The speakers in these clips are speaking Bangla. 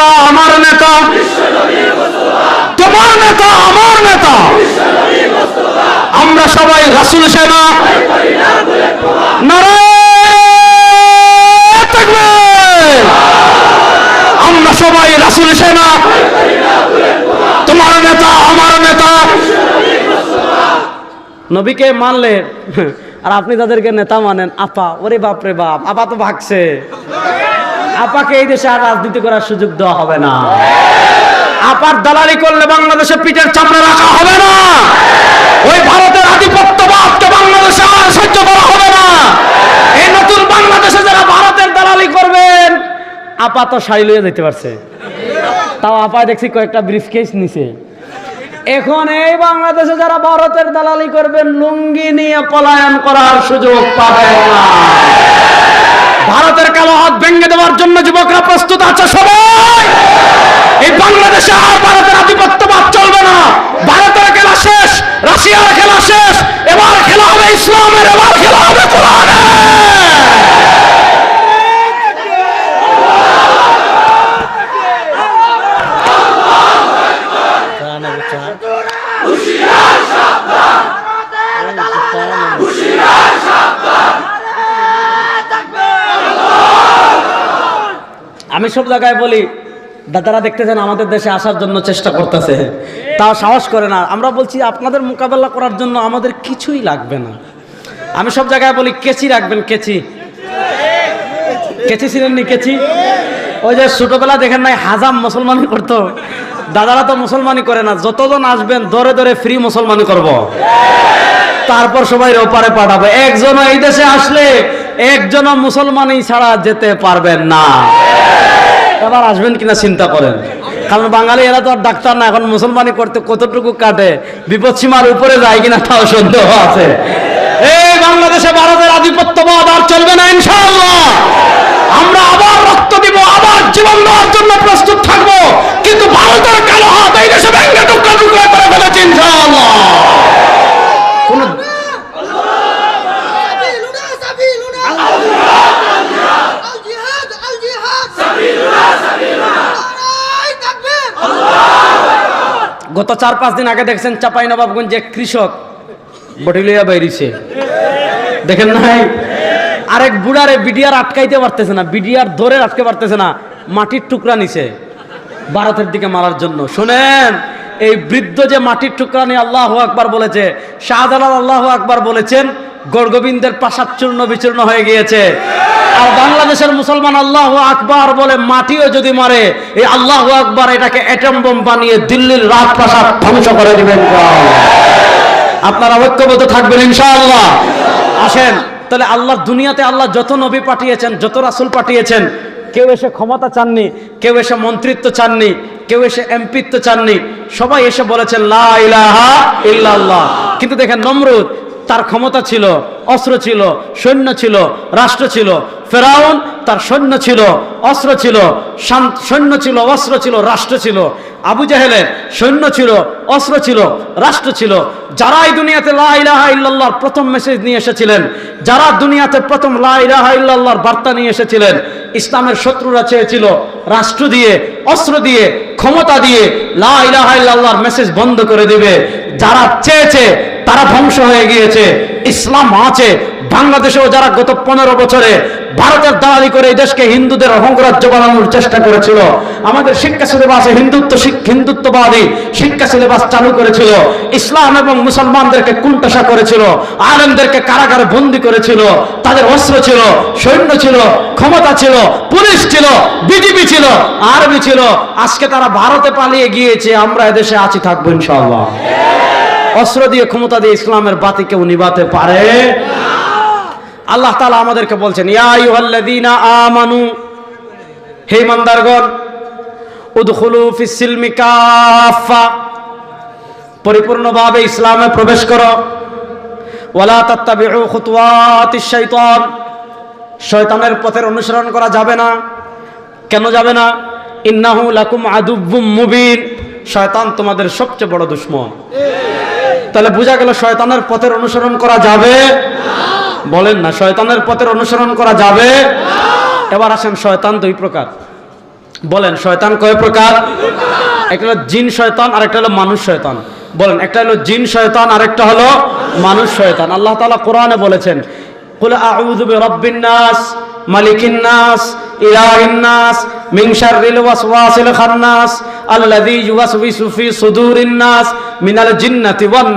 নেতা, আমার নেতা। তোমার নেতা, আমার নেতা। আমরা সবাই রাসুল সেনা। আমরা সবাই রাসুল সেনা। তোমার নেতা, আমার নেতা। নবীকে মানলে, আর আপনি তাদেরকে নেতা মানেন, আপা, ওরে বাপ রে বাপ, আপা তো ভাগছে। আপাকে এই দেশে আর রাজনীতি করার সুযোগ দেওয়া হবে না। আপার দালালি করলে বাংলাদেশে পিঠের চামড়া রাখা হবে না। ওই ভারতের আধিপত্যবাদকে বাংলাদেশে আর সহ্য করা হবে না। এই নতুন বাংলাদেশে যারা ভারতের দালালি করবেন, আপা তো শাড়ি লইয়া যেতে পারছে। তাও আপা দেখছি কয়েকটা ব্রিফ কেস নিছে। এখন এই বাংলাদেশে যারা ভারতের দালালি করবেন, লুঙ্গি নিয়ে পলায়ন করার সুযোগ পাবে না। ভারতের কালো হাত ভেঙে দেওয়ার জন্য যুবকরা প্রস্তুত আছে সবাই। এই বাংলাদেশে আর ভারতের আধিপত্য বাদ চলবে না। ভারতের খেলা শেষ, রাশিয়ার খেলা শেষ, এবার খেলা হবে ইসলামের, এবার খেলা হবে কোরআনের। আমি সব জায়গায় বলি, দাদারা দেখতেছেন আমাদের দেশে আসার জন্য চেষ্টা করতেছে। তাও সাহস করে না। আমরা বলছি, আপনাদের মোকাবেলা করার জন্য আমাদের কিছুই লাগবে না। আমি সব জায়গায় বলি, কেচি রাখবেন, কেচি। কেচি ছিলেন নি, কেচি? ওই যে ছোটবেলা দেখেন নাই, হাজাম মুসলমানি করতো। দাদারা তো মুসলমানি করে না, যতজন আসবেন, দরে দরে ফ্রি মুসলমানি করব। তারপর সবাই ওপারে পাঠাবো। একজন এই দেশে আসলে একজন মুসলমানই ছাড়া যেতে পারবেন না। এবার আসবেন কিনা চিন্তা করেন। কারণ বাঙালি, এরা তো আর ডাক্তার না, এখন মুসলমানি করতে কতটুকু কাটে? বিপদ সীমার উপরে যায় কিনা তাও সন্দেহ আছে। এই বাংলাদেশে ভারতের আধিপত্যবাদ আর চলবে না, ইনশাআল্লাহ। আমরা আবার রক্ত দিব, আবার জীবন দেওয়ার জন্য প্রস্তুত থাকব। কিন্তু ভারতের কালো হাত এই দেশে ভেঙে টুকরা টুকরা করে ফেলেছে, ইনশাআল্লাহ। গত চার পাঁচ দিন আগে দেখছেন চাপাই নবাবগঞ্জে কৃষক বটিলিয়া বাইরিছে। দেখেন নাই? আরেক বুড়ারে বিডিআর আটকাইতে পারতেছে না, বিডিআর ধরে আটকে পারতেছে না, মাটির টুকরা নিছে ভারতের দিকে মারার জন্য। শোনেন, এই বৃদ্ধ যে মাটির টুকরা নিয়ে আল্লাহ আকবার বলেছে, শাহজালাল আল্লাহ আকবার বলেছেন গড়গোবিন্দের প্রাসাদ চূর্ণ বিচূর্ণ হয়ে গিয়েছে। আর বাংলাদেশের মুসলমান আল্লাহ আকবার বলে মাটিও যদি মারে, এই আল্লাহ আকবার এটাকে অ্যাটম বোম বানিয়ে দিল্লির রাজপ্রাসাদ ধ্বংস করে দিবেন। আপনারা ঐক্যবদ্ধ থাকবেন ইনশাআল্লাহ। আসেন, তাহলে আল্লাহ দুনিয়াতে আল্লাহ যত নবী পাঠিয়েছেন, যত রাসুল পাঠিয়েছেন, কেউ এসে ক্ষমতা চাননি, কেউ এসে মন্ত্রিত্ব চাননি, কেউ এসে এমপিত্ব চাননি, সবাই এসে বলেছেন, লা ইলাহা ইল্লাল্লাহ। কিন্তু দেখেন, নমরুদ তার ক্ষমতা ছিল, অস্ত্র ছিল, সৈন্য ছিল, রাষ্ট্র ছিল। ফেরাউন তার সৈন্য ছিল, অস্ত্র ছিল সৈন্য ছিল, অস্ত্র ছিল, রাষ্ট্র ছিল। আবু জাহেলের সৈন্য ছিল, অস্ত্র ছিল, রাষ্ট্র ছিল। যারা এই দুনিয়াতে লা ইলাহা ইল্লাল্লাহর প্রথম মেসেজ নিয়ে এসেছিলেন, যারা দুনিয়াতে প্রথম লা ইলাহা ইল্লাল্লাহর বার্তা নিয়ে এসেছিলেন, ইসলামের শত্রুরা চেয়েছিল রাষ্ট্র দিয়ে, অস্ত্র দিয়ে, ক্ষমতা দিয়ে লা ইলাহা ইল্লাল্লাহর মেসেজ বন্ধ করে দেবে। যারা চেয়েছে তারা ধ্বংস হয়ে গিয়েছে। ইসলাম আছে। বাংলাদেশেও যারা গত পনেরো বছরে ভারতের দালালি করে এই দেশকে হিন্দুদের অহংরাজ্য বানানোর চেষ্টা করেছিল, আমাদের শিক্ষা সিলেবাসে হিন্দুত্ব হিন্দুত্ববাদী শিক্ষা সিলেবাস চালু করেছিল, ইসলাম এবং মুসলমানদেরকে কুণ্ঠাসা করেছিল, আলেমদেরকে কারাগারে বন্দি করেছিল, তাদের অস্ত্র ছিল, সৈন্য ছিল, ক্ষমতা ছিল, পুলিশ ছিল বিজেপি ছিল, আর্মি ছিল। আজকে তারা ভারতে পালিয়ে গিয়েছে, আমরা এদেশে আছি, থাকব ইনশাআল্লাহ। অস্ত্র দিয়ে ক্ষমতা দিয়ে ইসলামের বাতি কেউ নিভাতে পারে? আল্লাহ তালা আমাদেরকে বলছেন, ইয়া আইয়ুহাল্লাযীনা আমানু, হে কাফা পরিপূর্ণভাবে ইসলামে প্রবেশ করো। ওয়ালা শয়তানের পথের অনুসরণ করা যাবে না। কেন যাবে না? ইন্নাহু লাকুম আদুব্বুম মুবিন, শয়তান তোমাদের সবচেয়ে বড় দুশ্মন। তাহলে বোঝা গেল শয়তানের পথের অনুসরণ করা যাবে? বলেন না, শয়তানের পথের অনুসরণ করা যাবে? এবার আসেন শয়তান দুই প্রকার। বলেন, শয়তান কয় প্রকার? একটা হলো জিন শয়তান আর একটা হলো মানুষ শয়তান। বলেন, একটা হলো জিন শয়তান আর একটা হলো মানুষ শয়তান। আল্লাহ তাআলা কোরআনে বলেছেন, কুল আউযু বিরাব্বিন নাস, মালিকিন নাস, ইলাহিন নাস মিন শাররিল ওয়াসওয়াসিল খান্নাস আল্লাযী ইউওয়াসউইসু ফি সুদুরিন নাস মিনাল জিন্নাতি ওয়ান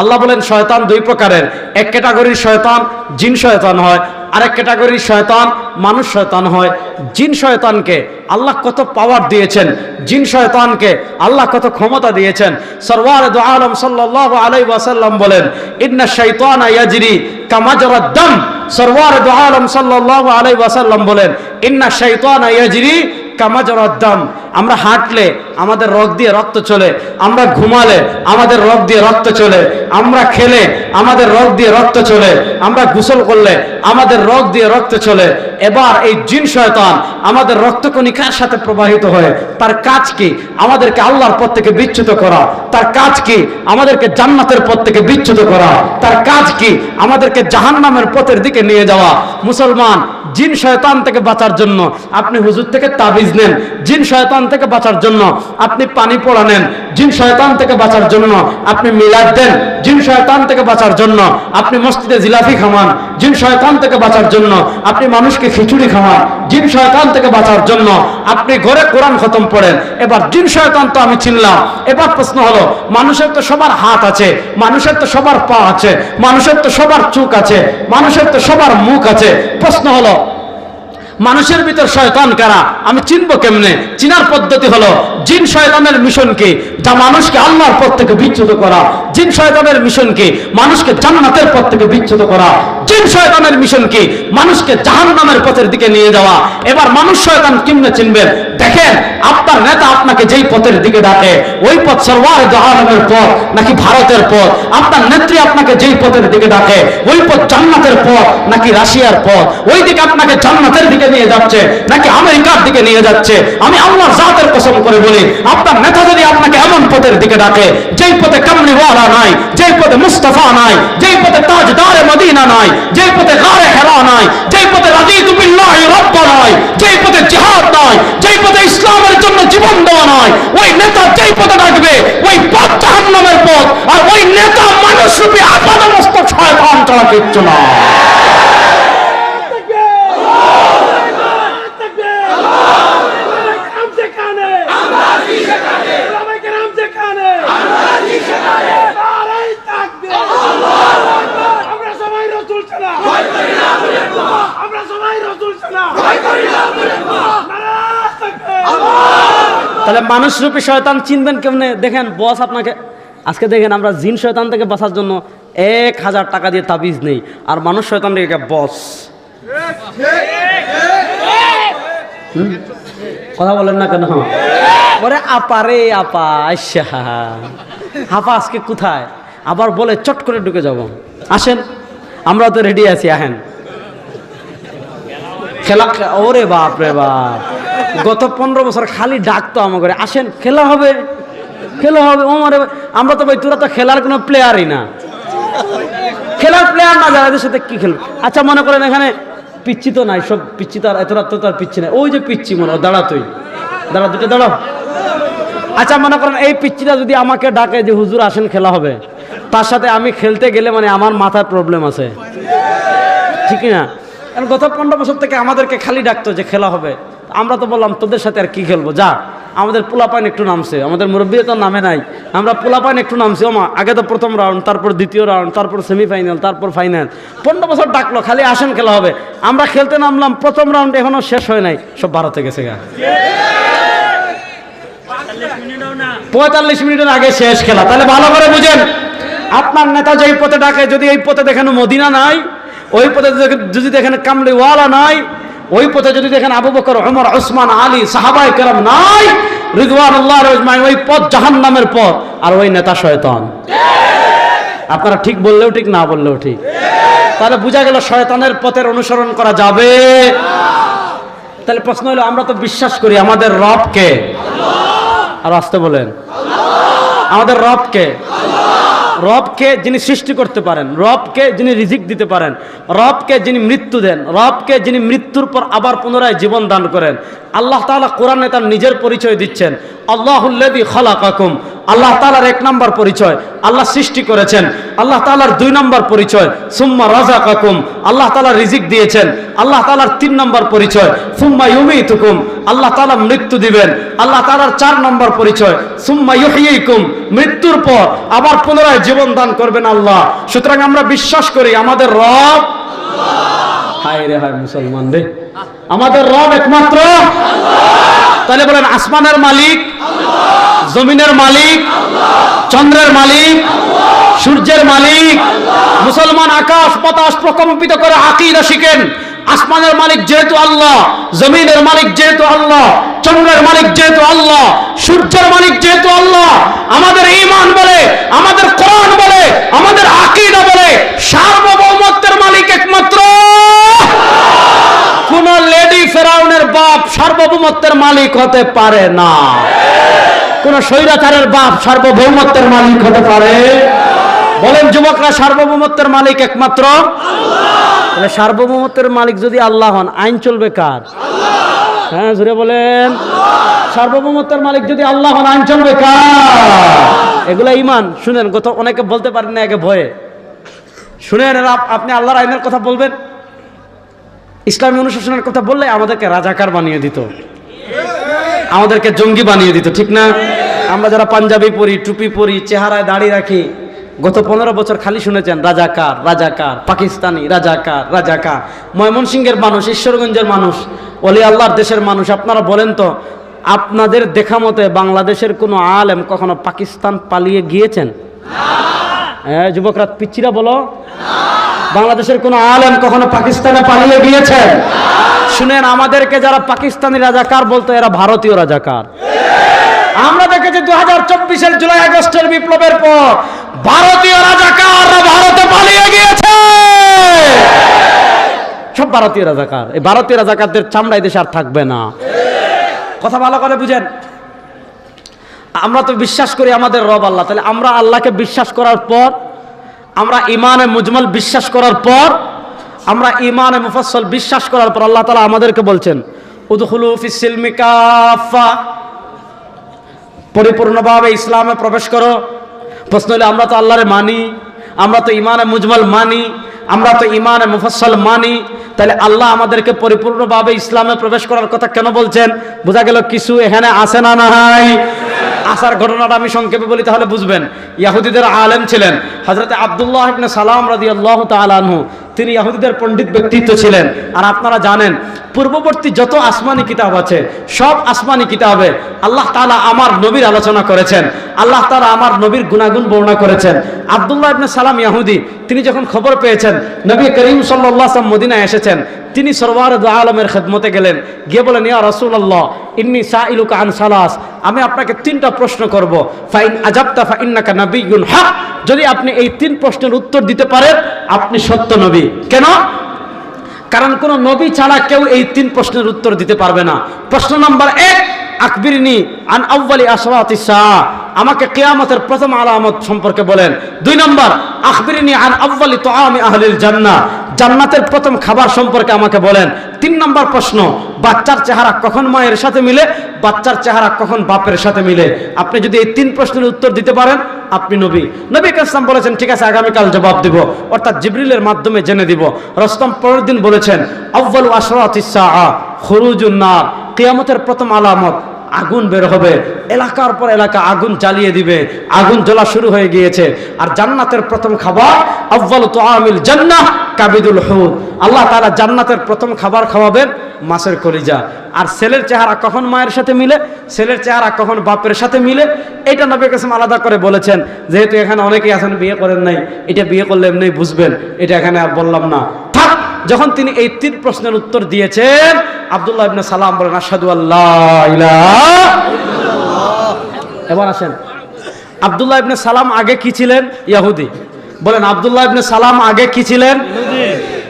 আল্লাহ বলেন, শয়তান দুই প্রকারের। এক ক্যাটাগরির শয়তান, জিন শয়তান হয় আরেক ক্যাটাগরি শয়তান, মানুষ শয়তান হয়। জিন শয়তানকে আল্লাহ কত পাওয়ার দিয়েছেন? জিন শয়তানকে আল্লাহ কত ক্ষমতা দিয়েছেন? সরওয়ার দু আলম সাল্লাহ আলাই ওয়াসাল্লাম বলেন, ইন্না শৈতান ইয়াজিরি কামাজরাদ দাম। সরওয়ার দু আলম সাল্লাহ আলাই ওয়াসাল্লাম বলেন, ইন্না শৈতান ইয়াজরি কামাজরাদ দাম আমরা হাঁটলে আমাদের রগ দিয়ে রক্ত চলে, আমরা ঘুমালে আমাদের রগ দিয়ে রক্ত চলে, আমরা খেলে আমাদের রগ দিয়ে রক্ত চলে, আমরা গোসল করলে আমাদের রগ দিয়ে রক্ত চলে। এবার এই জিন শয়তান আমাদের রক্তকণিকার সাথে প্রবাহিত হয়ে, তার কাজ কি? আমাদেরকে আল্লাহর পথ থেকে বিচ্যুত করা। তার কাজ কি? আমাদেরকে জান্নাতের পথ থেকে বিচ্যুত করা। তার কাজ কি? আমাদেরকে জাহান্নামের পথের দিকে নিয়ে যাওয়া। মুসলমান জিন শয়তান থেকে বাঁচার জন্য আপনি হুজুর থেকে তাবিজ নেন, জিন শয়তান থেকে বাঁচার জন্য আপনি পানি পোড়া নেন, জিন শয়তান থেকে বাঁচার জন্য আপনি মিলাদ দেন, জিন শয়তান থেকে বাঁচার জন্য আপনি মসজিদে জিলাফি খামান জিন শয়তান থেকে বাঁচার জন্য আপনি মানুষকে খিচুড়ি খাওয়ান, জিন শয়তান থেকে বাঁচার জন্য আপনি ঘরে কোরআন খতম পড়েন। এবার জিন শয়তান তো আমি চিনলাম। এবার প্রশ্ন হলো, মানুষের তো সবার হাত আছে, মানুষের তো সবার পা আছে, মানুষের তো সবার চোখ আছে, মানুষের তো সবার মুখ আছে। প্রশ্ন হলো মানুষের ভিতর শয়তান কারা? আমি চিনবো কেমনে? চিনার পদ্ধতি হলো জিন শয়তানের মিশন কি? যা মানুষকে আল্লাহর পথ থেকে বিচ্যুত করা। জিন শয়তানের মিশন কি? মানুষকে জান্নাতের পথ থেকে বিচ্যুত করা। জিন শয়তানের মিশন কি? মানুষকে জাহান্নামের পথের দিকে নিয়ে যাওয়া। এবার মানুষ শয়তান কেমনে চিনবেন দেখেন, আপনার নেতা আপনাকে যেই পথের দিকে ডাকে, ওই পথ সরওয়ার জাহান্নামের পথ নাকি ভারতের পথ? আপনার নেত্রী আপনাকে যেই পথের দিকে ডাকে, ওই পথ জান্নাতের পথ নাকি রাশিয়ার পথ? ওই দিকে আপনাকে জান্নাতের দিকে নিয়ে যাচ্ছে নাকি আমেরিকার দিকে নিয়ে যাচ্ছে? আমি আল্লাহর জাতের কসম করে বলি, আপনার নেতা যদি আপনাকে এমন পথের দিকে ডাকে? যেই পথে কামলিওয়ালা নাই, যেই পথে মুস্তাফা নাই, যেই পথে তাজদারে মদিনা নাই, যেই পথে গারে হেরা নাই, যেই পথে রাজিদু বিল্লাহি নাই, যেই পথে জিহাদ নাই, যেই পথে ইসলামের জন্য জীবন দেওয়া নাই, ওই নেতা যেই পথে ডাকবে, ওই পথ জাহান্নামের পথ, আর ওই নেতা মানুষ রূপী আপাদমস্তক শয়তান ছাড়া কিচ্ছু না। তাহলে মানুষ রূপী শয়তান চিনবেন কেমনে? দেখেন বস আপনাকে, আজকে দেখেন আমরা জিন শয়তান থেকে বাঁচার জন্য এক হাজার টাকা দিয়ে তাবিজ নেই, আর মানুষ শয়তান থেকে বস? কথা বলেন না কেন? ওরে আপা রে আপা, আইসা। আপা আজকে কোথায়? আবার বলে চট করে ঢুকে যাব। আসেন, আমরা তো রেডি আছি, আহেন। খেলা ওরে বাপ রে বাপ। গত পনেরো বছর খালি ডাকতো আমাকে আসেন, খেলা হবে। খেলা হবে, ও মারে, আমরা তো ভাই, তোরা তো খেলার কোনো প্লেয়ারই না। খেলার প্লেয়ার না, যারা সাথে কি খেলবে? আচ্ছা মনে করেন এখানে পিচ্ছি তো নাই, সব পিচ্ছি তো আর, এত রাত তো তার পিচ্ছি নাই। ওই যে পিচ্ছি মনে দাঁড়া তুই। দাঁড়া, দুটো দাঁড়াও। আচ্ছা মনে করেন এই পিচ্ছিটা যদি আমাকে ডাকে যে, হুজুর, আসেন, খেলা হবে। তার সাথে আমি খেলতে গেলে মানে আমার মাথার প্রবলেম আছে। ঠিক না? গত পনেরো বছর থেকে আমাদেরকে খালি ডাকতো যে, খেলা হবে। আমরা তো বললাম, তোদের সাথে আর কি খেলব? যা, আমাদের পোলাপাইন একটু নামছে। আমাদের মুরব্বী তো নামে নাই। আমরা পোলাপাইন একটু নামছি। ওমা, আগে তো প্রথম রাউন্ড তারপর দ্বিতীয় রাউন্ড তারপর সেমিফাইনাল তারপর ফাইনাল পনেরো বছর ডাকলো, খালি আসেন খেলা হবে। আমরা খেলতে নামলাম, প্রথম রাউন্ড এখনও শেষ হয় নাই। সব ভারতে গেছে গা। পঁয়তাল্লিশ মিনিটের আগে শেষ খেলা। তাহলে ভালো করে বুঝেন। আপনার নেতা যেই পথে ডাকে, যদি এই পথে দেখেন মদিনা নাই, ওই পথে যদি- যদি দেখেন কামলিওয়ালা নাই ওই পথে যদি দেখেন আবু বকর ওমর ওসমান আলী সাহাবাই কেরাম নাই রিদওয়ান আল্লাহ ওই পথ জাহান নামের পথ, আর ওই নেতা শয়তান। আপনারা ঠিক বললেও ঠিক, না বললেও ঠিক। তাহলে বোঝা গেল শয়তানের পথের অনুসরণ করা যাবে। তাহলে প্রশ্ন হলো, আমরা তো বিশ্বাস করি আমাদের রবকে আর আসতে বলেন আমাদের রবকে রবকে যিনি সৃষ্টি করতে পারেন, রবকে যিনি রিজিক দিতে পারেন, রবকে যিনি মৃত্যু দেন, রবকে যিনি মৃত্যুর পর আবার পুনরায় জীবন দান করেন, আল্লাহ তালা কোরআনে তার নিজের পরিচয় দিচ্ছেন। আল্লাহুল্লাদি খালাকাকুম। আল্লাহ তাআলার এক নম্বর পরিচয়। আল্লাহ সৃষ্টি করেছেন। আল্লাহ তাআলার দুই নম্বর পরিচয়। সুম্মা রাজাকাকুম আল্লাহ তাআলা রিজিক দিয়েছেন। আল্লাহ তাআলার তিন নম্বর পরিচয়। সুম্মা ইউমিতুকুম। আল্লাহ তাআলা মৃত্যু দিবেন। আল্লাহ তালার চার নম্বর পরিচয়। সুম্মা ইউহয়িকুম মৃত্যুর পর আবার পুনরায় জীবন দান করবেন আল্লাহ। সুতরাং আমরা বিশ্বাস করি আমাদের রব হায় রে হায় মুসলমান রে। আমাদের রব একমাত্র তাহলে বলেন, আসমানের মালিক, জমিনের মালিক, চন্দ্রের মালিক, সূর্যের মালিক, মুসলমান আকাশ, বাতাস প্রকম্পিত করে আকিদা শিখেন। আসমানের মালিক যেহেতু আল্লাহ, জমিনের মালিক যেহেতু আল্লাহ, চন্দ্রের মালিক যেহেতু আল্লাহ, সূর্যের মালিক যেহেতু আল্লাহ, আমাদের ঈমান বলে, আমাদের কোরআন বলে, আমাদের আকিদা বলে, সার্বভৌমত্বের মালিক একমাত্র কোন লেডি ফেরাউনের বাপ সার্বভৌমত্বের মালিক হতে পারে না। কোন স্বৈরাচারের বাপ সার্বভৌমত্বের মালিক হতে পারে? বলেন, যুবকরা সার্বভৌমত্বের মালিক একমাত্র? সার্বভৌমত্বের মালিক যদি আল্লাহ হন, আইন চলবে কার? হ্যাঁ জুড়ে বলেন। সার্বভৌমত্বের মালিক যদি আল্লাহ হন, আইন চলবে কার? এগুলো ইমান শুনেন, গত অনেকে বলতে পারেন না একে ভয়ে। শুনেন আপনি আল্লাহর আইনের কথা বলবেন? ইসলামী অনুশাসনের কথা বললে আমাদেরকে রাজাকার বানিয়ে দিত। আমাদেরকে জঙ্গি বানিয়ে দিত, ঠিক না? আমরা যারা পাঞ্জাবি পরি, টুপি পরি, চেহারায় দাড়ি রাখি, গত পনেরো বছর খালি শুনেছেন, রাজাকার রাজাকার, পাকিস্তানি, রাজাকার রাজাকার। ময়মনসিংহের মানুষ, ঈশ্বরগঞ্জের মানুষ অলি আল্লাহর দেশের মানুষ, আপনারা বলেন তো, আপনাদের দেখা মতে বাংলাদেশের কোনো আলেম কখনো পাকিস্তান পালিয়ে গিয়েছেন? হ্যাঁ যুবকরা পিচ্ছিরা বলো। বাংলাদেশের কোন আলেম কখনো পাকিস্তানে পালিয়ে গিয়েছেন শুনেন, আমাদেরকে যারা পাকিস্তানি রাজাকার বলতো, এরা ভারতীয় রাজাকার। আমরা দেখেছি দু হাজার চব্বিশের জুলাই, আগস্টের বিপ্লবের পর ভারতীয় রাজাকাররা ভারতে পালিয়ে গিয়েছে। সব ভারতীয় রাজাকার। এই ভারতীয় রাজাকারদের চামড়া এই দেশে আর থাকবে না। কথা ভালো করে বুঝেন। আমরা তো বিশ্বাস করি আমাদের রব আল্লাহ। তাহলে আমরা আল্লাহকে বিশ্বাস করার পর আমরা ইমানে মুজমল বিশ্বাস করার পর, আমরা ইমানে মুফাসল বিশ্বাস করার পর আল্লাহ তালা আমাদেরকে বলছেন পরিপূর্ণভাবে ইসলামে প্রবেশ করো। প্রশ্ন হলে, আমরা তো আল্লাহরে মানি, আমরা তো ইমানে মুজমল মানি, আমরা তো ইমানে মুফাসল মানি। তাহলে আল্লাহ আমাদেরকে পরিপূর্ণভাবে ইসলামে প্রবেশ করার কথা কেন বলছেন? বোঝা গেল কিছু এখানে আসে না নাই। আসার ঘটনাটা আমি সংক্ষেপে বলি, তাহলে বুঝবেন। ইয়াহুদিদের আলেম ছিলেন। হজরতে আবদুল্লাহ ইবনে সালাম রাদি আল্লাহ তালানহু তিনি ইয়াহুদিদের পণ্ডিত ব্যক্তিত্ব ছিলেন। আর আপনারা জানেন, পূর্ববর্তী যত আসমানি কিতাব আছে, সব আসমানি কিতাবে আল্লাহ তাআলা আমার নবীর আলোচনা করেছেন। আল্লাহ তালা আমার নবীর গুণাগুণ বর্ণনা করেছেন। আবদুল্লাহ ইবনে সালাম ইয়াহুদি, তিনি যখন খবর পেয়েছেন, নবী করিম আলাইহি মদিনায় এসেছেন, তিনি সরওয়ার আলমের খেদমতে গেলেন। গিয়ে বলেন, ইয়া রাসূলুল্লাহ, ইন্নি সাইলুকা আন সালাস। আমি আপনাকে তিনটা প্রশ্ন করব। ফাইন আজাবতা ফা ইন্নাকা নাবিয়ুন হক। যদি আপনি এই তিন প্রশ্নের উত্তর দিতে পারেন, আপনি সত্য নবী। কেন? কারণ কোন নবী ছাড়া কেউ এই তিন প্রশ্নের উত্তর দিতে পারবে না। প্রশ্ন নাম্বার এক, আকবিরিনী আন আউ্বালি আসরাতি আমাকে কেয়ামতের প্রথম আলামত সম্পর্কে বলেন। দুই নম্বর, আখবিরনি আন আউ্বালি তুআমি আহলিল জান্নাহ জান্নাতের প্রথম খাবার সম্পর্কে আমাকে বলেন। তিন নম্বর প্রশ্ন, বাচ্চার চেহারা কখন মায়ের সাথে মিলে? বাচ্চার চেহারা কখন বাপের সাথে মিলে? আপনি যদি এই তিন প্রশ্নের উত্তর দিতে পারেন, আপনি নবী। নবী কাসলাম বলেছেন, ঠিক আছে, আগামীকাল জবাব দিব। অর্থাৎ জিবরিলের মাধ্যমে জেনে দিব। রস্তম পরের দিন বলেছেন আউ্বাল আশরাত খরুজুন নার। কিয়ামতের প্রথম আলামত আগুন বের হবে। এলাকার পর এলাকা আগুন জ্বালিয়ে দিবে। আগুন জ্বলা শুরু হয়ে গিয়েছে। আর জান্নাতের প্রথম খাবার আব্বাল তো আমিল জান্নাহ কাবিদুল হুদ। আল্লাহ তারা জান্নাতের প্রথম খাবার খাওয়াবেন মাছের কলিজা। আর ছেলের চেহারা কখন মায়ের সাথে মিলে? ছেলের চেহারা কখন বাপের সাথে মিলে? এটা নবী কাসম আলাদা করে বলেছেন। যেহেতু এখানে অনেকেই আছেন, বিয়ে করেন নাই। এটা বিয়ে করলে এমনি বুঝবেন। এটা এখানে আর বললাম না। যখন তিনি এই তিন প্রশ্নের উত্তর দিয়েছেন, আব্দুল্লাহ ইবনে সালাম বলেন, আশহাদু আল্লাহ এবার আসেন। আব্দুল্লাহ ইবনে সালাম আগে কি ছিলেন? ইয়াহুদি। বলেন, আব্দুল্লাহ ইবনে সালাম আগে কি ছিলেন?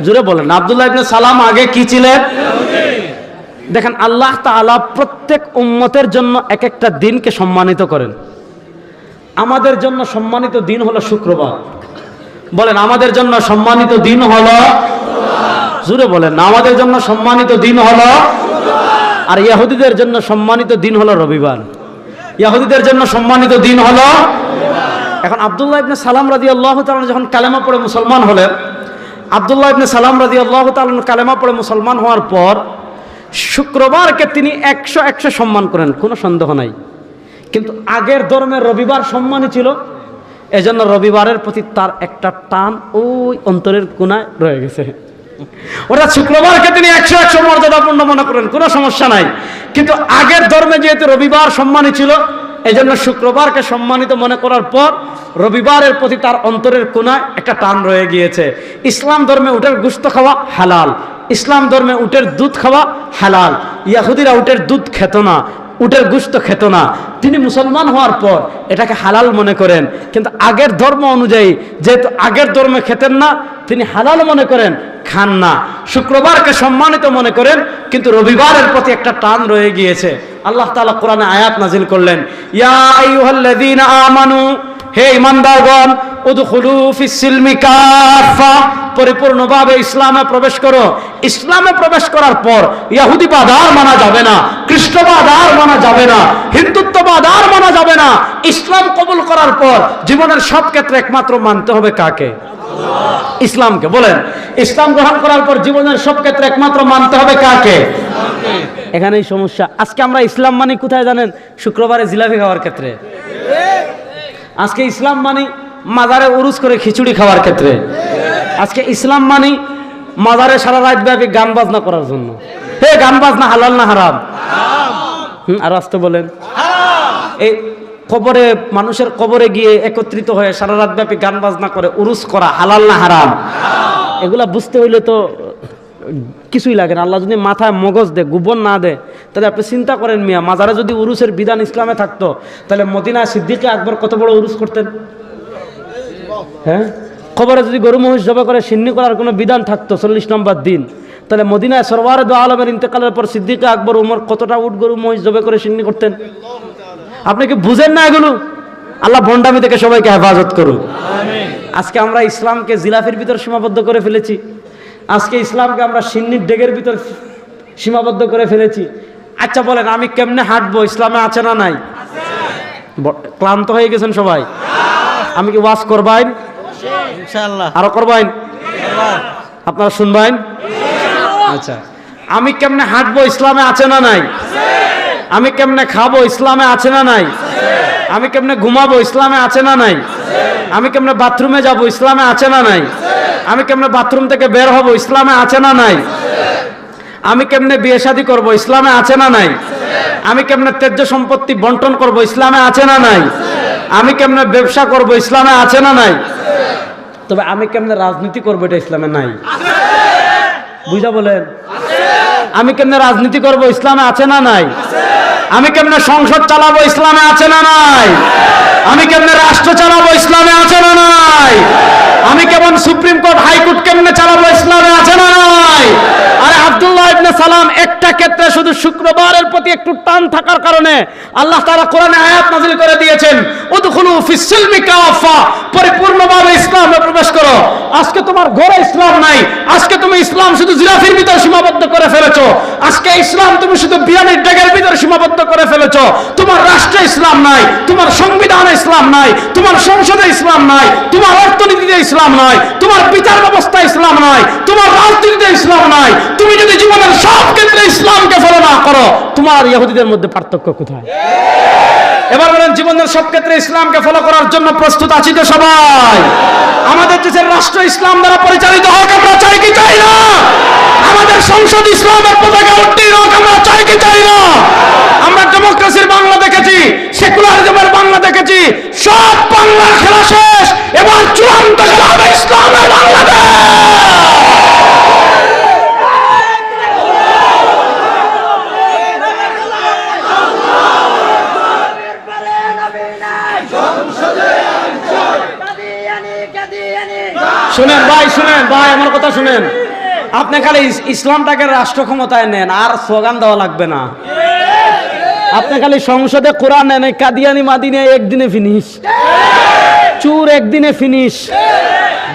জুড়ে বলেন, আব্দুল্লাহ ইবনে সালাম আগে কি ছিলেন? দেখেন, আল্লাহ তাআলা প্রত্যেক উম্মতের জন্য এক একটা দিনকে সম্মানিত করেন। আমাদের জন্য সম্মানিত দিন হলো শুক্রবার। বলেন, আমাদের জন্য সম্মানিত দিন হলো জুড়ে বলেন আমাদের জন্য সম্মানিত দিন হলো আর ইয়াহুদিদের জন্য সম্মানিত দিন হলো রবিবার। ইয়াহুদিদের জন্য সম্মানিত দিন হলো এখন আব্দুল্লাহ ইবনে সালাম রাজি আল্লাহ তালন যখন কালেমা পড়ে মুসলমান হলেন, আব্দুল্লাহ ইবনে সালাম রাজি আল্লাহ তালন কালেমা পড়ে মুসলমান হওয়ার পর শুক্রবারকে তিনি একশো একশো সম্মান করেন, কোনো সন্দেহ নাই। কিন্তু আগের ধর্মের রবিবার সম্মানই ছিল, এজন্য রবিবারের প্রতি তার একটা টান ওই অন্তরের কোনায় রয়ে গেছে। ওরা শুক্রবারকে তিনি একশো একশো মর্যাদাপূর্ণ মনে করেন, কোনো সমস্যা নাই। কিন্তু আগের ধর্মে যেহেতু রবিবার সম্মানী ছিল এই জন্য শুক্রবারকে সম্মানিত মনে করার পর রবিবারের প্রতি তার অন্তরের কোনায় একটা টান রয়ে গিয়েছে। ইসলাম ধর্মে উটের গুস্ত খাওয়া হালাল, ইসলাম ধর্মে উটের দুধ খাওয়া হালাল, ইয়াহুদিরা উটের দুধ খেত না। উটের গুস্ত খেত না। তিনি মুসলমান হওয়ার পর এটাকে হালাল মনে করেন। কিন্তু আগের ধর্ম অনুযায়ী যেহেতু আগের ধর্মে খেতেন না, তিনি হালাল মনে করেন, খান না। শুক্রবারকে সম্মানিত মনে করেন, কিন্তু রবিবারের প্রতি একটা টান রয়ে গিয়েছে। আল্লাহ তালা কোরআনে আয়াত নাজিল করলেন, ইয়া আমানু হে ইমানদারগণ পরিপূর্ণভাবে ইসলামে প্রবেশ করো। ইসলামে প্রবেশ করার পর ইহুদিবাদ আর মানা যাবে না খ্রিস্টবাদ আর মানা যাবে না হিন্দুত্ববাদ আর মানা যাবে না। ইসলাম কবুল করার পর জীবনের সব ক্ষেত্রে একমাত্র মানতে হবে কাকে? ইসলামকে। বলেন, ইসলাম গ্রহণ করার পর জীবনের সব ক্ষেত্রে একমাত্র মানতে হবে কাকে? এখানেই সমস্যা। আজকে আমরা ইসলাম মানি কোথায় জানেন? শুক্রবারে জিলাপি খাওয়ার ক্ষেত্রে। আজকে ইসলাম মানি মাজারে উরুস করে খিচুড়ি খাওয়ার ক্ষেত্রে। আজকে ইসলাম মানি মাজারে সারা রাত ব্যাপী গান বাজনা করার জন্য। হে গান বাজনা হালাল না হারাম? হুম, আর আসতে বলেন। এই কবরে, মানুষের কবরে গিয়ে একত্রিত হয়ে সারা রাত ব্যাপী গান বাজনা করে উরুস করা হালাল না হারাম? এগুলা বুঝতে হইলে তো কিছুই লাগে না। আল্লাহ যদি মাথায় মগজ দে গোবর না দে তাহলে আপনি চিন্তা করেন মিয়া মাজারে যদি উরুসের বিধান ইসলামে থাকতো তাহলে মদিনা সিদ্দিকে আকবর কত বড় উরুস করতেন? হ্যাঁ? খবরে যদি গরু মহিষ জবা করে সিন্নি করার কোনো বিধান থাকতো চল্লিশ নম্বর দিন তাহলে মদিনায় সরবার দো আলমের ইন্তেকালের পর সিদ্দিকা আকবর উমর কতটা উঠ গরু মহিষ জবে করে সিন্নি করতেন? আপনি কি বুঝেন না এগুলো? আল্লাহ ভণ্ডামি থেকে সবাইকে হেফাজত করুন। আজকে আমরা ইসলামকে জিলাফির ভিতর সীমাবদ্ধ করে ফেলেছি। আজকে ইসলামকে আমরা সিন্নির ডেগের ভিতর সীমাবদ্ধ করে ফেলেছি। আচ্ছা বলেন আমি কেমনে হাঁটবো? ইসলামে আছে না নাই? ক্লান্ত হয়ে গেছেন সবাই? আমি কি ওয়াজ করবাইন? ইনশাআল্লাহ। আরও করবাইন? আপনারা শুনবেন আচ্ছা। আমি কেমনে হাঁটবো? ইসলামে আছে না নাই? আমি কেমনে খাব? ইসলামে আছে না নাই? আমি কেমনে ঘুমাবো? ইসলামে আছে না নাই? আমি কেমনে বাথরুমে যাব? ইসলামে আছে না নাই? আমি কেমনে বাথরুম থেকে বের হব, ইসলামে আছে না নাই? আমি কেমনে বিয়ে শাদী করব, ইসলামে আছে না নাই? আমি কেমনে তেজ্য সম্পত্তি বন্টন করব, ইসলামে আছে না নাই? আমি কেমনে ব্যবসা করব, ইসলামে আছে না নাই? তবে আমি কেমনে রাজনীতি করব, এটা ইসলামে নাই। বুঝা বলেন? আমি কেমনে রাজনীতি করব, ইসলামে আছে না নাই? আমি কেমনে সংসদ চালাবো, ইসলামে আছে না নাই? আমি কেমনে রাষ্ট্র চালাবো, ইসলামে আছে না নাই? আমি কেমন সুপ্রিম কোর্ট হাইকোর্ট কেমনে চালাবো ইসলামে আছে না নাই আরে আব্দুল্লাহ ইবনে সালাম একটা ক্ষেত্রে শুধু শুক্রবারের প্রতি একটু টান থাকার কারণে আল্লাহ তাআলা কোরআনে আয়াত নাযিল করে দিয়েছেন, উদখুলু ফিস-সিলমি কাফা পরিপূর্ণভাবে ইসলামে প্রবেশ করো। আজকে তোমার ঘরে ইসলাম নাই, আজকে তুমি ইসলাম শুধু জিরাফির ভিতর সীমাবদ্ধ করে ফেলেছো, আজকে ইসলাম তুমি শুধু বিয়ানের ডেগের ভিতর সীমাবদ্ধ করে ফেলেছো, তোমার রাষ্ট্রে ইসলাম নাই, তোমার সংবিধানে ইসলাম নাই, তোমার সংসদে ইসলাম নাই, তোমার অর্থনীতিতে ইসলাম নাই, তোমার বিচার ব্যবস্থা ইসলাম নাই, তোমার রাজনীতিতে ইসলাম নাই তুমি যদি জীবনের সব ক্ষেত্রে ইসলামকে ফলো না করো, তোমার ইহুদিদের মধ্যে পার্থক্য কোথায়? এবার বলেন, জীবনের সব ক্ষেত্রে ইসলামকে ফলো করার জন্য প্রস্তুত আছি তো সবাই। আমাদের দেশের রাষ্ট্র ইসলাম দ্বারা পরিচালিত হোক, আমরা চাই কি চাই না? আমাদের সংসদ ইসলামের পতাকা উত্তীর্ণ হোক, আমরা চাই কি চাই না? আমরা ডেমোক্রেসির বাংলা দেখেছি, সেকুলারিজমের বাংলা দেখেছি, সব বাংলা খেলা শেষ, এবার চূড়ান্ত খেলা হবে ইসলামের বাংলাদেশ! শুনেন ভাই শুনেন ভাই, আমার কথা শুনেন। আপনি খালি ইসলামটাকে রাষ্ট্র ক্ষমতায় নেন, আর স্লোগান দেওয়া লাগবে না। আপনি খালি সংসদে কোরআন নেন কাদিয়ানি মাদিনে একদিনে ফিনিশ চুর একদিনে ফিনিশ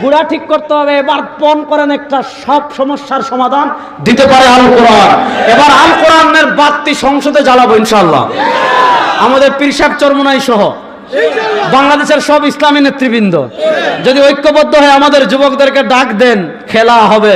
গুড়া ঠিক করতে হবে, এবার পণ করেন একটা সব সমস্যার সমাধান। দিতে পারে আল কোরআন এবার আল কোরআনের বাতি সংসদে জ্বালাবো ইনশাল্লাহ আমাদের পিরসাব চরমনাই সহ। বাংলাদেশের সব ইসলামী নেতৃবৃন্দ যদি ঐক্যবদ্ধ হয়ে আমাদের যুবকদেরকে ডাক দেন খেলা হবে।